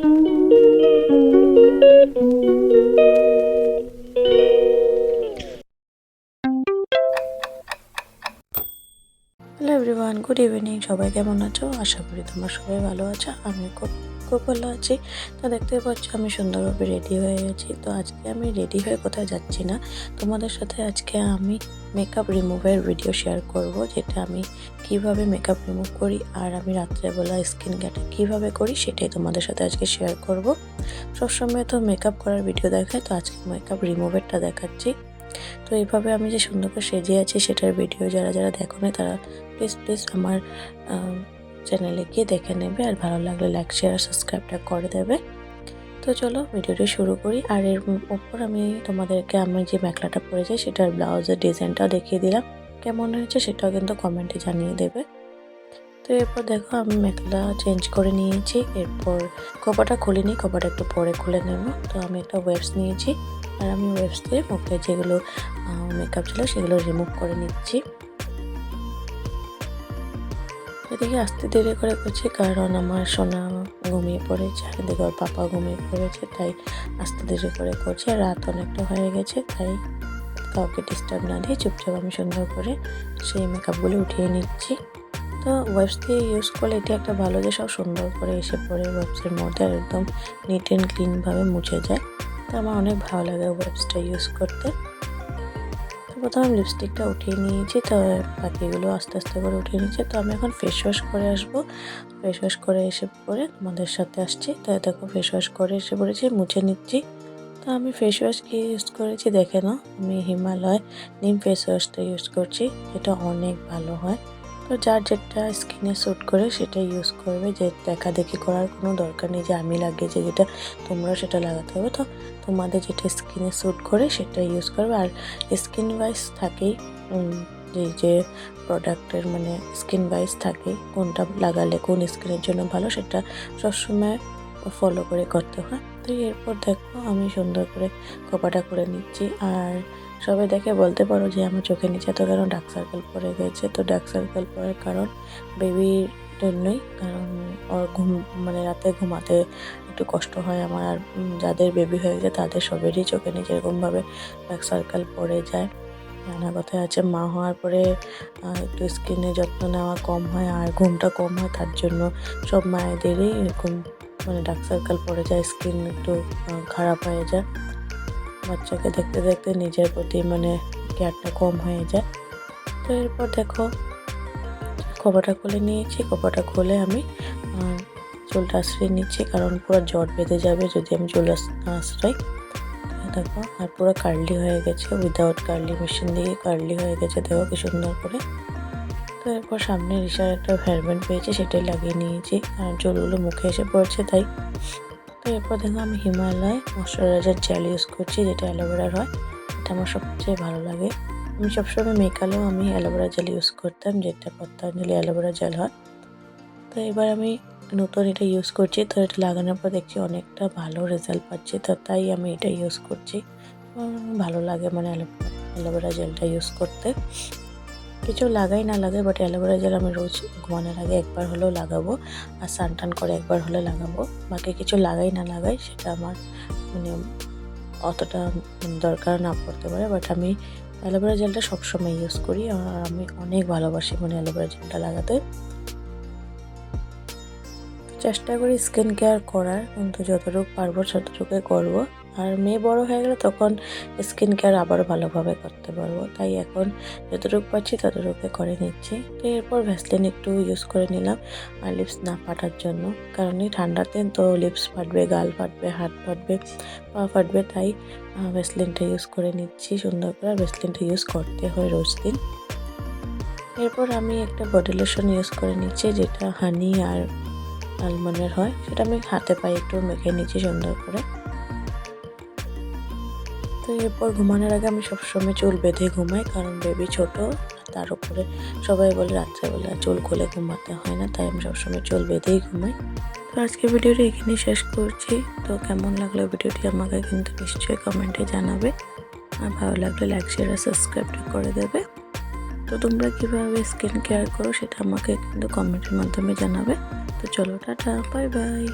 Thank you. Hello everyone good evening সবাই কেমন আছো? আশা করি তোমরা সবাই ভালো আছো আমি খুব খুব ভালো আছি। তো দেখতে পাচ্ছ আমি সুন্দরভাবে রেডি হয়ে গেছি তো আজকে আমি রেডি হয়ে কোথাও যাচ্ছি না। তোমাদের সাথে আজকে আমি মেকআপ রিমুভের ভিডিও শেয়ার করব, যেটা আমি কীভাবে মেকআপ রিমুভ করি আর আমি রাত্রেবেলা স্কিন কেয়ারটা কীভাবে করি সেটাই তোমাদের সাথে আজকে শেয়ার করব। সবসময় তো মেকআপ করার ভিডিও দেখায়, তো আজকে মেকআপ রিমুভেরটা দেখাচ্ছি। তো এইভাবে আমি যে সুন্দর করে সেজে আছি সেটার ভিডিও যারা যারা দেখো না তারা প্লিজ প্লিজ আমার চ্যানেলে গিয়ে দেখে নেবে আর ভালো লাগলে লাইক শেয়ার আর সাবস্ক্রাইবটা করে দেবে। তো চলো ভিডিওটি শুরু করি আর এর ওপর আমি তোমাদেরকে আমি যে মেখলাটা পরেছি সেটার ব্লাউজের ডিজাইনটাও দেখিয়ে দিলাম। কেমন হয়েছে সেটাও কিন্তু কমেন্টে জানিয়ে দেবে। তো এরপর দেখো আমি মেখলা চেঞ্জ করে নিয়েছি, এরপর কপাটা খুলিনি, কপাটা একটু পরে খুলে নেব। তো আমি একটা ওয়েবস নিয়েছি। আর আমি ওয়েবস দিয়ে মুখে যেগুলো মেকআপ ছিল সেগুলো রিমুভ করে নিচ্ছি। এদিকে আস্তে ধীরে করে করছি কারণ আমার সোনা ঘুমিয়ে পড়েছে আর এদিকে ওর পাপা ঘুমিয়ে পড়েছে, তাই আস্তে ধীরে করে করছি। রাত অনেকটা হয়ে গেছে, তাই কাউকে ডিস্টার্ব না দিয়ে চুপচাপ আমি সুন্দর করে সেই মেকআপগুলো উঠিয়ে নিচ্ছি। তো ওয়েবস দিয়ে ইউজ করলে এটি একটা ভালো যে সব সুন্দর করে এসে পড়ে ওয়েবসের মধ্যে একদম নিট অ্যান্ড ক্লিনভাবে মুছে যায়। তো আমার অনেক ভালো লাগে ওয়েবসটা ইউজ করতে। প্রথমে আমি লিপস্টিকটা উঠিয়ে নিয়েছি, তো বাকিগুলো আস্তে আস্তে করে উঠিয়ে নিয়েছি। তো আমি এখন ফেস ওয়াশ করে আসব। ফেস ওয়াশ করে এসে পরে তোমাদের সাথে আসছি। তো দেখো ফেস ওয়াশ করে এসে পড়েছি, মুছে নিচ্ছি। তো আমি ফেস ওয়াশ কি ইউজ করেছি দেখে নাও। আমি হিমালয় নিম ফেস ওয়াশটা ইউজ করছি যেটা অনেক ভালো হয়। তো যার যেটা স্কিনে স্যুট করে সেটা ইউজ করবে, যে দেখা দেখি করার কোনো দরকার নেই যে আমি লাগিয়েছি যেটা তোমরা সেটা লাগাতে হবে। তো তোমাদের যেটা স্কিনে স্যুট করে সেটা ইউজ করবে। আর স্কিন ওয়াইজ থাকেই যে যে প্রোডাক্টের মানে স্কিন ওয়াইজ থাকে কোনটা লাগালে কোন স্কিনের জন্য ভালো সেটা সবসময় ফলো করে করতে হয় তো এরপর দেখো আমি সুন্দর করে কপাটা করে নিচ্ছি। আর সবাই দেখে বলতে পারো যে আমার চোখের নিচে তো কেন ডার্ক সার্কেল পড়ে গেছে। তো ডার্ক সার্কেল পড়ার কারণ বেবির জন্যই, কারণ ওর ঘুম মানে রাতে ঘুমাতে একটু কষ্ট হয় আমার। আর যাদের বেবি হয়ে যায় তাদের সবেরই চোখে নিচে এরকমভাবে ডার্ক সার্কেল পড়ে যায়। নানা কথায় আছে মা হওয়ার পরে একটু স্কিনে যত্ন নেওয়া কম হয় আর ঘুমটা কম হয়, তার জন্য সব মায়েদেরই এরকম মানে ডার্ক সার্কেল পড়ে যায় স্কিন একটু খারাপ হয়ে যায়। বাচ্চাকে দেখতে দেখতে নিজের প্রতি মানে কেয়ারটা কম হয়ে যায়। তো এরপর দেখো কপাটা খুলে নিয়েছি। কপাটা খুলে আমি চুলটা আশ্রয় নিচ্ছি, কারণ পুরো জট বেঁধে যাবে যদি আমি চুল আশ্রয়। দেখো, আর পুরো কার্লি হয়ে গেছে উইদাউট কার্লি মেশিন দিয়ে কার্লি হয়ে গেছে। দেখো কি সুন্দর করে। তো এরপর সামনে রিসার একটা হেয়ারব্যান্ড পেয়েছি, সেটাই লাগিয়ে নিয়েছি। কারণ চুলগুলো মুখে এসে পড়ছে, তাই এরপর দেখো আমি হিমালয় ময়শ্চারাইজার জেল ইউজ করছি, যেটা অ্যালোভেরার হয়। এটা আমার সবচেয়ে ভালো লাগে। আমি সবসময় মেকালেও আমি অ্যালোভেরা জেল ইউজ করতাম, যেটা পতঞ্জলি অ্যালোভেরা জেল হয়। তো এবার আমি নতুন এটা ইউজ করছি, তো এটা লাগানোর পর দেখছি অনেকটা ভালো রেজাল্ট পাচ্ছি, তো তাই আমি এটা ইউজ করছি। ভালো লাগে মানে অ্যালোভেরা অ্যালোভেরা জেলটা ইউজ করতে। কিছু লাগাই না লাগাই বাট অ্যালোভেরা জেল আমি রোজ ঘুমানোর আগে একবার হলেও লাগাবো আর স্নান টান করে একবার হলে লাগাবো। বাকি কিছু লাগাই না লাগাই সেটা আমার মানে অতটা দরকার না পড়তে পারে বাট আমি অ্যালোভেরা জেলটা সবসময় ইউজ করি। আর আমি অনেক ভালোবাসি মানে অ্যালোভেরা জেলটা লাগাতে। চেষ্টা করি স্কিন কেয়ার করার, কিন্তু যতটুকু পারব ততটুকুই করব। আর মেয়ে বড় হয়ে গেলে তখন স্কিন কেয়ার আবারও ভালোভাবে করতে পারব। তাই এখন যতটুকু পাচ্ছি ততটুকু করে নিচ্ছি। তো এরপর ভ্যাসলিন একটু ইউজ করে নিলাম, আর লিপস না ফাটার জন্য। কারণ এই ঠান্ডাতে তো লিপস ফাটবে, গাল ফাটবে, হাত ফাটবে, পা ফাটবে, তাই ভ্যাসলিনটা ইউজ করে নিচ্ছি সুন্দর করে। ভ্যাসলিনটা ইউজ করতে হয় রোজ দিন। এরপর আমি একটা বডি লোশন ইউজ করে নিচ্ছি, যেটা হানি আর আলমন্ডের হয়, সেটা আমি হাতে পায়ে একটু মেখে নিচ্ছি সুন্দর করে। তো এরপর ঘুমানোর আগে আমি সবসময় চুল বেঁধে ঘুমাই, কারণ বেবি ছোট তার উপরে সবাই বলে রাত্রেবেলা চুল খুলে ঘুমাতে হয় না, তাই আমি সবসময় চুল বেঁধেই ঘুমাই। তো আজকে ভিডিওটি এখানেই শেষ করছি। তো কেমন লাগল ভিডিওটি আমাকে কিন্তু নিশ্চয়ই কমেন্টে জানাবে। আর ভালো লাগলে লাইক শেয়ার আর সাবস্ক্রাইবটা করে দেবে। তো তোমরা কীভাবে স্কিন কেয়ার করো সেটা আমাকে কিন্তু কমেন্টের মাধ্যমে জানাবে। তো চলো টাটা বাই বাই